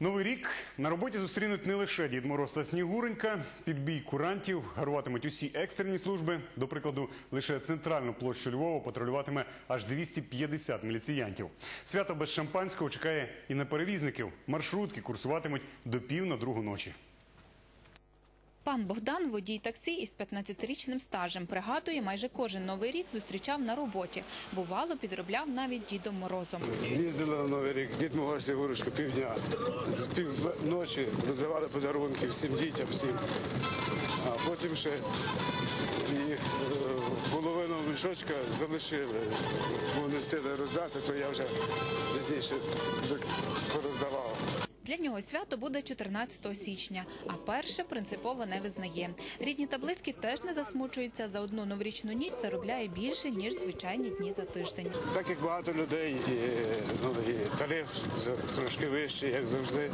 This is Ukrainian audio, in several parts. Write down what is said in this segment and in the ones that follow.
Новий рік на роботі зустрінуть не лише Дід Мороз та Снігуренька. Під бій курантів гаруватимуть усі екстрені служби. До прикладу, лише центральну площу Львова патрулюватиме аж 250 міліціянтів. Свято без шампанського чекає і на перевізників. Маршрутки курсуватимуть до пів на другу ночі. Пан Богдан, водій таксі із 15-річним стажем, пригадує, майже кожен новий рік зустрічав на роботі. Бувало, підробляв навіть Дідом Морозом. Їздили на Новий рік, дід мого Снігурочка півдня. З півночі роздавали подарунки всім дітям, всім. А потім ще їх е, половину мішочка залишили. Бо не встигли роздати, то я вже пізніше. Для нього свято буде 14 січня, а перше принципово не визнає. Рідні та близькі теж не засмучуються. За одну новорічну ніч заробляє більше, ніж звичайні дні за тиждень. Так як багато людей, тариф за- трошки вищий, як завжди,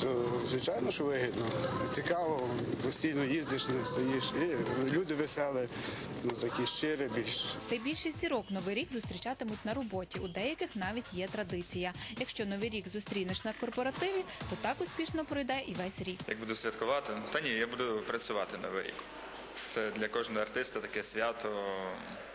то звичайно, що вигідно. Цікаво, постійно їздиш, не стоїш. І люди веселі, ну такі щирі більш. Та більшість зірок новий рік зустрічатимуть на роботі. У деяких навіть є традиція. Якщо новий рік зустрінеш на корпоративі, то так успішно пройде і весь рік. Як буду святкувати? Та ні, я буду працювати новий рік. Це для кожного артиста таке свято,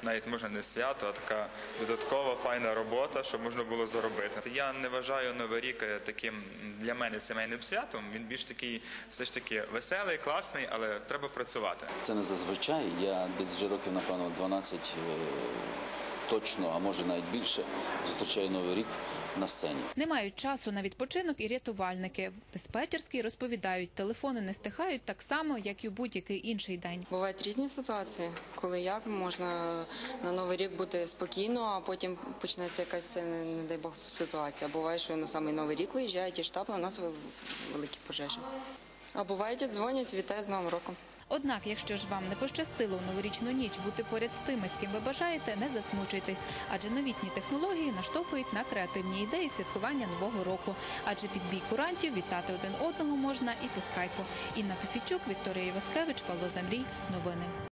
навіть можна не свято, а така додаткова файна робота, щоб можна було заробити. Я не вважаю новий рік е, таким для мене сімейним святом. Він більш такий, все ж таки веселий, класний, але треба працювати. Це не зазвичай. Я десь вже років, напевно, 12 е, точно, а може навіть більше, зустрічаю Новий рік на сцені. Не мають часу на відпочинок і рятувальники. В диспетчерській розповідають, телефони не стихають так само, як і у будь-який інший день. Бувають різні ситуації, коли як можна на новий рік бути спокійно, а потім почнеться якась не, не дай Бог ситуація. Буває, що на самий новий рік виїжджають і штаби, у нас великі пожежі. А бувають, і дзвонять, вітаю з Новим роком. Однак, якщо ж вам не пощастило у новорічну ніч бути поряд з тими, з ким ви бажаєте, не засмучуйтесь, адже новітні технології наштовхують на креативні ідеї святкування нового року. Адже під бій курантів вітати один одного можна і по скайпу. Інна Тофійчук, Вікторія Іваскевич, Павло Замрій. Новини.